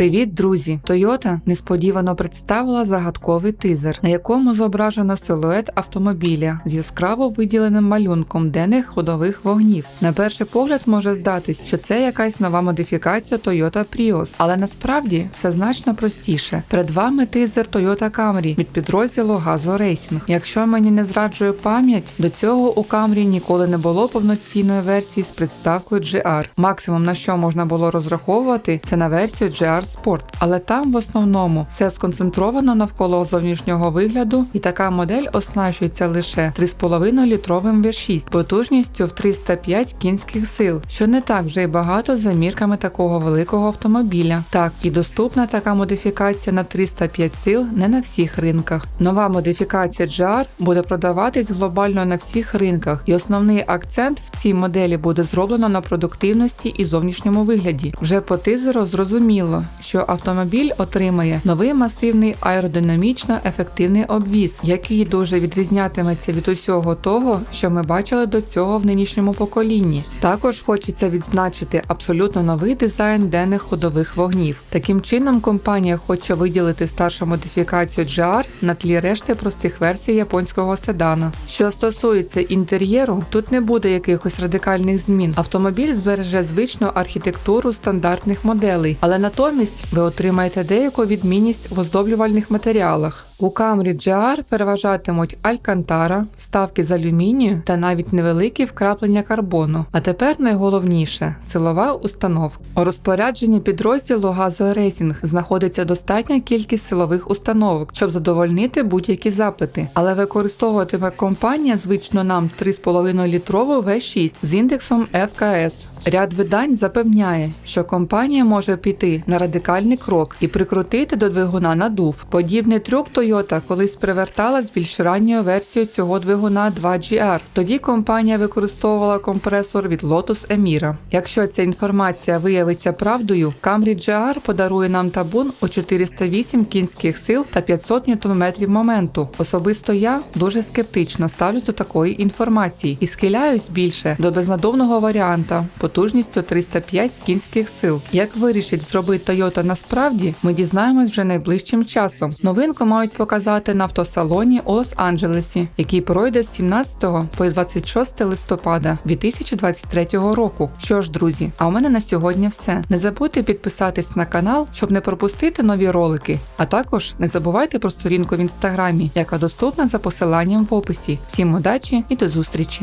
Привіт, друзі! Toyota несподівано представила загадковий тизер, на якому зображено силует автомобіля з яскраво виділеним малюнком денних ходових вогнів. На перший погляд може здатись, що це якась нова модифікація Toyota Prius, але насправді все значно простіше. Перед вами тизер Toyota Camry від підрозділу Газо Racing. Якщо мені не зраджує пам'ять, до цього у Camry ніколи не було повноцінної версії з приставкою GR. Максимум на що можна було розраховувати, це на версію GR Sport. Але там в основному все сконцентровано навколо зовнішнього вигляду, і така модель оснащується лише 3,5 літровим V6 потужністю в 305 кінських сил, що не так вже й багато за мірками такого великого автомобіля. Так, і доступна така модифікація на 305 сил не на всіх ринках. Нова модифікація GR буде продаватись глобально на всіх ринках, і основний акцент в цій моделі буде зроблено на продуктивності і зовнішньому вигляді. Вже по тизеру зрозуміло, що автомобіль отримає новий масивний аеродинамічно ефективний обвіз, який дуже відрізнятиметься від усього того, що ми бачили до цього в нинішньому поколінні. Також хочеться відзначити абсолютно новий дизайн денних ходових вогнів. Таким чином, компанія хоче виділити старшу модифікацію GR на тлі решти простих версій японського седана. Що стосується інтер'єру, тут не буде якихось радикальних змін. Автомобіль збереже звичну архітектуру стандартних моделей, але натомість ви отримаєте деяку відмінність в оздоблювальних матеріалах. У Camry GR переважатимуть алькантара, ставки з алюмінію та навіть невеликі вкраплення карбону. А тепер найголовніше силова установка. У розпорядженні підрозділу Газо Рейсінг знаходиться достатня кількість силових установок, щоб задовольнити будь-які запити. Але використовуватиме компанія звично нам 3,5 літрову V6 з індексом FKS. Ряд видань запевняє, що компанія може піти на радикальний крок і прикрутити до двигуна надув. Подібний трюк Toyota колись привертала з більш ранньою версією цього двигуна 2GR. Тоді компанія використовувала компресор від Lotus Emira. Якщо ця інформація виявиться правдою, Camry GR подарує нам табун у 408 кінських сил та 500 Нм моменту. Особисто я дуже скептично ставлюсь до такої інформації і схиляюсь більше до безнадовного варіанта потужністю 305 кінських сил. Як вирішить зробити Toyota насправді, ми дізнаємось вже найближчим часом. Новинку мають показати на автосалоні у Лос-Анджелесі, який пройде з 17 по 26 листопада 2023 року. Що ж, друзі, а у мене на сьогодні все. Не забудьте підписатись на канал, щоб не пропустити нові ролики. А також не забувайте про сторінку в інстаграмі, яка доступна за посиланням в описі. Всім удачі і до зустрічі!